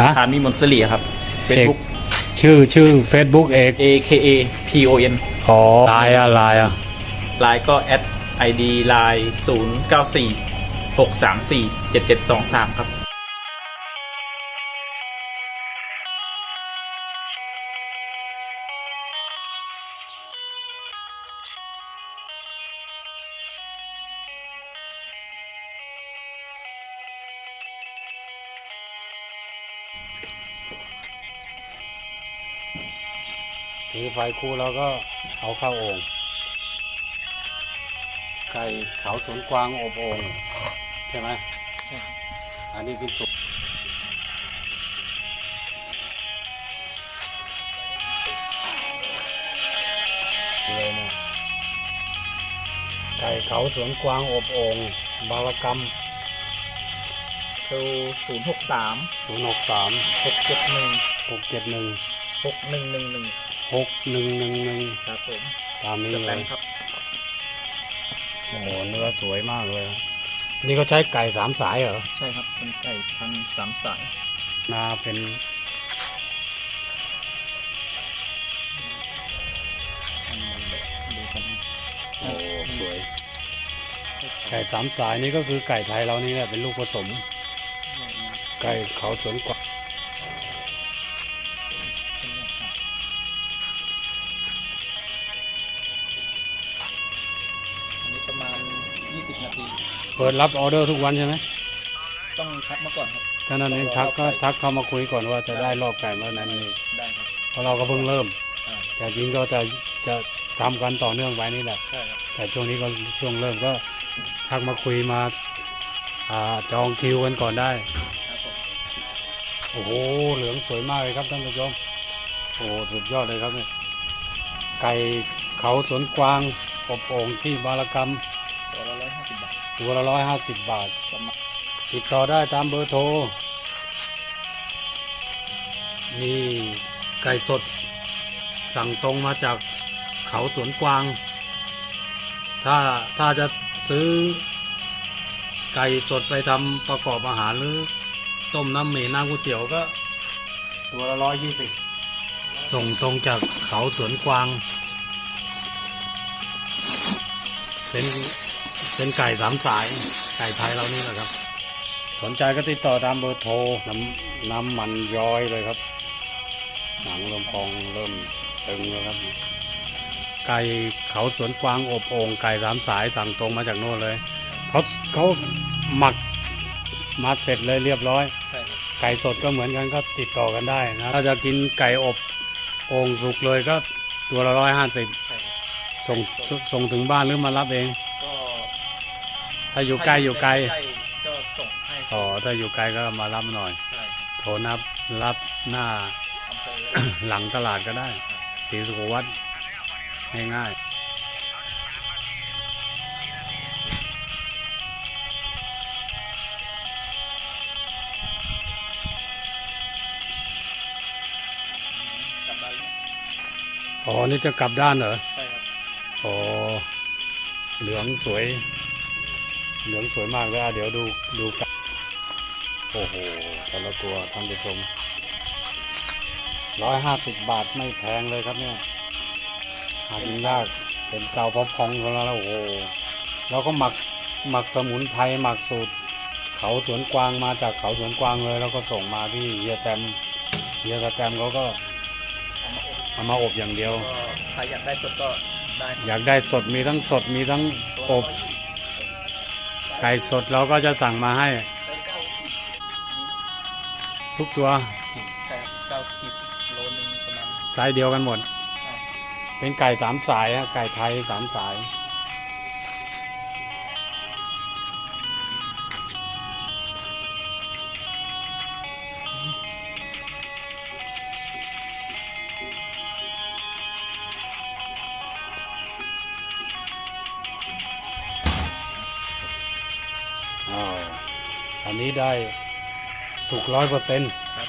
ฮะฐานมีมนต์เสลียครับเอก Facebook ชื่อชื่อ Facebook เอก A K A P O N อ๋อไลน์อะไลน์อะไลน์ก็ at ID ไลน์0 9 4 6 3 4 7 7 2 3 ครับ ถือไฟคู่แล้วก็เอาเข้าโอ่งไก่เขาสวนกวางอบโอ่งใช่ไหมอันนี้เป็นสุกเลยนะไก่เขาสวนกวางอบโอ่งบารกรรมโทร0 6 3ศูนย์หกสาม6 7 1หกเจ็ดหนึ่ง6 1 1 1ห กหนึ่งหนึ่งหนึ่งครับผมตามนี้สเลแตยมป์ครับ โอ้โหเนื้อสวยมากเลยนี่ก็ใช้ไก่สามสายเหรอใช่ครับเป็นไก่พันสามสายนาเป็นโอ้สวย ไก่สามสายนี่ก็คือไก่ไทยเรานี่แหละเป็นลูกผสม ไก่เขาสวนกวา ประมาณ 20 นาที เปิดรับออเดอร์ทุกวันใช่ไหมต้องทักมาก่อนครับ ถ้านั้นเองทักก็ทักเข้ามาคุยก่อนว่าจะได้รอบไก่เมื่อนั้นนี่ได้ครับ เพราะเราก็เพิ่งเริ่ม อ่าแต่จริงก็จะจะทำกันต่อเนื่องไปนี่แหละ ใช่ครับ แต่ช่วงนี้ก็ช่วงเริ่มก็ทักมาคุยมาอ่าจองคิวกันก่อนได้ ครับผมโอ้โห เหลืองสวยมากเลยครับท่านผู้ชม โอ้โหสุดยอดเลยครับเนี่ยไก่เขาสวนกวาง อบโอ่งที่บารกรรม ตัวละ150บาทตัวละร้อยห้าสิบบาท ประมาณติดต่อได้ตามเบอร์โทร นี่ไก่สด สั่งตรงมาจากเขาสวนกวาง ถ้าถ้าจะซื้อไก่สดไปทำประกอบอาหารหรือ ต้มน้ำหมี่น้ำก๋วยเตี๋ยวก็ ตัวละร้อยยี่สิบส่งตรงจากเขาสวนกวาง เป็นเป็นไก่สามสาย ไก่ไทยเรานี่แหละครับ สนใจก็ติดต่อตามเบอร์โทรน้ำน้ำมันย้อยเลยครับหนังเริ่มพองเริ่มตึงแล้วครับ ไก่เขาสวนกวางอบโอ่งไก่สามสายสั่งตรงมาจากโน่นเลยเขาเขาหมักมาเสร็จเลยเรียบร้อยใช่ครับไก่สดก็เหมือนกันก็ติดต่อกันได้นะถ้าจะกินไก่อบโอ่งสุกเลยก็ตัวละร้อยห้าสิบใช่ครับ ส่งสส่งถึงบ้านหรือมารับเอง ก็ถ้าอยู่ใกล้อยู่ไกลก็ส่งให้อ๋อถ้าอยู่ไกลก็มารับหน่อย ใช่โทรนับรับหน้า อำเภอ หลังตลาดก็ได้ตีสุขวัตง่ายกลับบ้านแล้วๆอ๋อนี่จะกลับด้านเหรอใช่ครับ อ๋อเหลืองสวย เหลืองสวยมากเลยอะเดี๋ยวดูดูกันโอ้โหแต่ละตัวท่านผู้ชมร้อยห้าสิบบาทไม่แพงเลยครับเนี่ยหากินยากเป็นเตาพอพองของเราแล้วโอ้โหเราก็หมักหมักสมุนไพรหมักสูตร เขาสวนกวางมาจากเขาสวนกวางเลย แล้วก็ส่งมาที่เฮียแตมเฮียสแตมเขาก็เอามาอบเอามาอบอย่างเดียวใครอยากได้สดก็ ได้อยากได้สดมีทั้งสดมีทั้งอบ ไก่สดเราก็จะสั่งมาให้ ทุกตัวใช่ครับเก้าขีดโลนึงประมาณไซส์เดียวกันหมดใช่เป็นไก่สามสายอะไก่ไทยสามสาย นนี้ได้สุกร้อยเปอร์เซ็นต์ครับ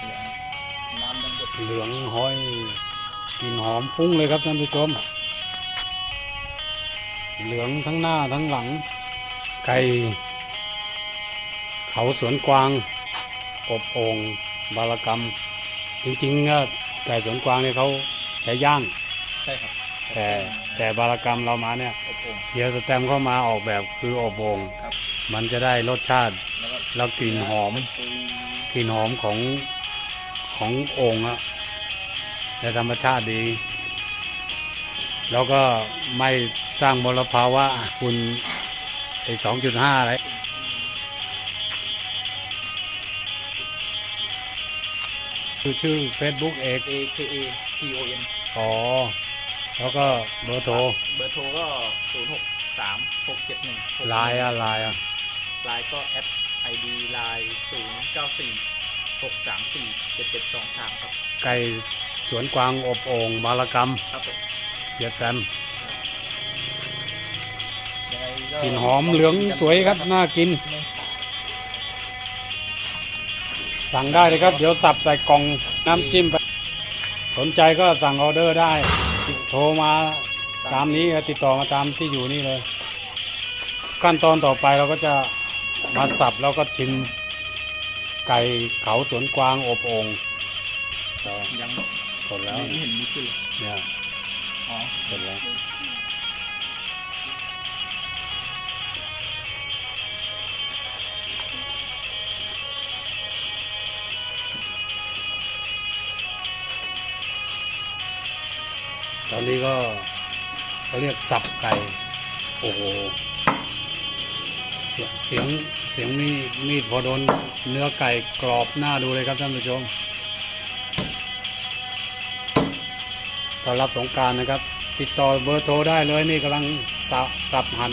เหลืองน้ำยังหยดเหลืองห้อยกลิ่นหอมฟุ้งเลยครับท่านผู้ชม เหลืองทั้งหน้าทั้งหลัง ไก่ เขาสวนกวางอบโอ่งบารกรรม จริงๆก็ไก่สวนกวางเนี่ยเขาใช้ย่างใช่ครับแต่แต่บารกรรมเรามาเนี่ยอบโอ่งเฮียสแตมเข้ามาออกแบบคืออบโอ่งครับ มันจะได้รสชาติแล้วก็แล้วกลิ่นหอมกลิ่นหอมของของโอ่งอะและธรรมชาติดี แล้วก็ไม่สร้างมลภาวะคุณไอ้สองจุดห้าอะไรคือชื่อ Facebook เอก A K A T O N อ๋อ แล้วก็เบอร์โทร เบอร์โทรก็ศูนย์หกสามหกเจ็ดหนึ่งไลน์อะไลน์อะ ไลน์ก็แอดไอดีไลน์ศูนย์เก้าสี่หกสามสี่เจ็ดเจ็ดสองสามครับ ไก่สวนกวางอบโอ่งบารกรรมครับผมเฮียแตมยังไงกลิ่นหอมเหลืองสวยครับ น่ากิน สั่งได้เลยครับ เดี๋ยวสับใส่กล่องน้ำจิ้มไป สนใจก็สั่งออเดอร์ได้ โทรมาตามนี้ติดต่อมาตามที่อยู่นี่เลย ขั้นตอนต่อไปเราก็จะ มาสับแล้วก็ชิมไก่เขาสวนกวางอบโอ่งต่อยังกดแล้วไม่เห็นมีขึ้นเลยเนี่ยอ๋อกดแล้วตอนนี้ก็เขาเรียกสับไก่ โอ้โห เสียงเสียงมีดมีดพอโดนเนื้อไก่กรอบหน้าดูเลยครับท่านผู้ชมต้อนรับสงการนะครับ ติดต่อเบอร์โทรได้เลยนี่กำลังสับสับหัน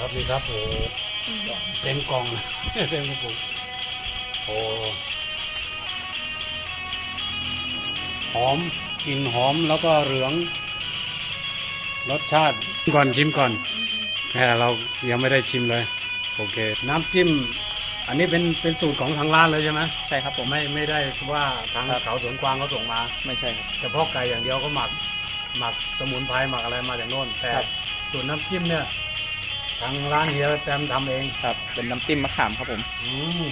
ครับนี่ครับโอ้โหเต็มกล่องเต็มกระปุกโอ้หอมกลิ่นหอมแล้วก็เหลือง รสชาติก่อนชิมก่อนแค่เรายังไม่ได้ชิมเลย โอเค น้ำจิ้ม อันนี้เป็นเป็นสูตรของทางร้านเลยใช่ไหมใช่ครับผม ไม่ไม่ได้ว่าทางครับ เขาสวนกวางเขาส่งมาไม่ใช่ครับ เฉพาะไก่อย่างเดียวก็หมักหมักสมุนไพรหมักอะไรมาจากโน่นแต่ครับส่วนน้ำจิ้มเนี่ย ทางร้านเฮียแตมทำเองครับ เป็นน้ำจิ้มมะขามครับผม อืม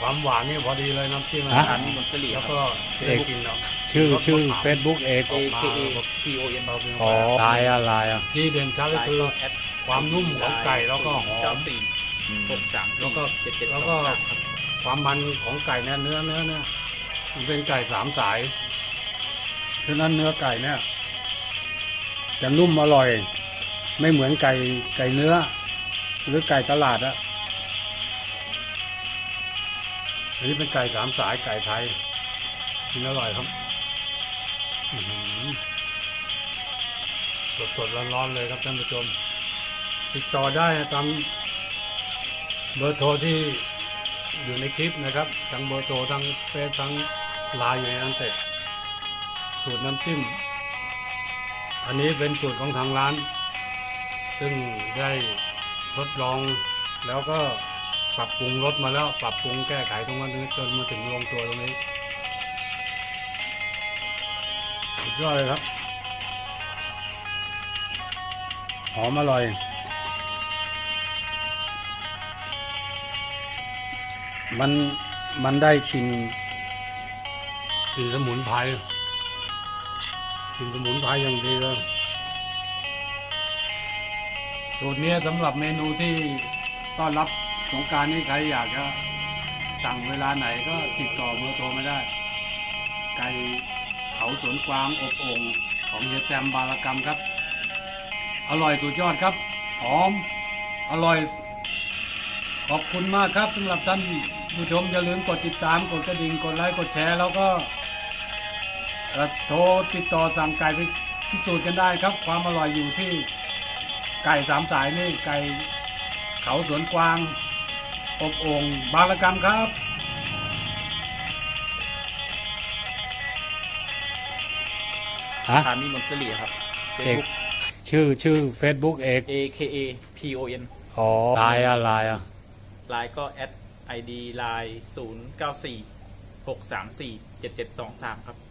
ความหวานนี่พอดีเลยน้ำจิ้มอานะหารหมดเสลีแล้วครัก็บเอกกินเนาะชื่อชื่อ Facebook เอก A K A T O N อ๋อลายอะลายอะที่เด่นชัดก็ไลน์คือก็แอดความนุ่มของไก่แล้วก็หอเก้ามสี่หกสามแล้วก็เจ็ดเจ็ดแล้วก็ความมันของไก่เนี่ยเนื้อเนื้อเนี่ยมันเป็นไก่สามสายฉะนั้นเนื้อไก่เนี่ย จะนุ่มอร่อย ไม่เหมือนไก่ไก่เนื้อ หรือไก่ตลาดอะอันนี้เป็นไก่สามสายไก่ไทยกินอร่อยครับสดสดๆร้อนๆเลยครับท่านผู้ชม ติดต่อได้ตามเบอร์โทรที่อยู่ในคลิปนะครับ ทั้งเบอร์โทรทั้งเฟซทั้งไลน์อยู่ในนั้นเสร็จสูตรน้ำจิ้ม อันนี้เป็นสูตรของทางร้าน ซึ่งได้ทดลองแล้วก็ปรับปรุงรสมาแล้วปรับปรุงแก้ไขตรงนั้นจนมาถึงลงตัวตรงนี้สุดยอดเลยครับ หอมอร่อย มันมันได้กลิ่นกลิ่นสมุนไพร กินสมุนไพรอย่างดีเลยสูตรนี้สำหรับเมนูที่ต้อนรับสงการนี่ใครอยากจะสั่งเวลาไหนก็ติดต่อเบอร์โทรมาได้ ไก่เขาสวนกวางอบโอ่งของเฮียแตมบารกรรมครับ อร่อยสุดยอดครับ หอม อร่อย ขอบคุณมากครับสำหรับท่านผู้ชมอย่าลืมกดติดตามกดกระดิ่งกดไลค์กดแชร์แล้วก็ โทรติดต่อสั่งไก่ไปพิสูจน์กันได้ครับ ความอร่อยอยู่ที่ไก่สามสายนี่ไก่เขาสวนกวาง อบโอ่งบางระกรรมครับอฮะทามิมอนสลีครับ เอก Facebook ชื่อชื่อ Facebook เอก A K A P O N อ๋อไลน์อะไลน์อะไลน์ก็ at id line 0 9 4 6 3 4 7 7 2 3 ครับ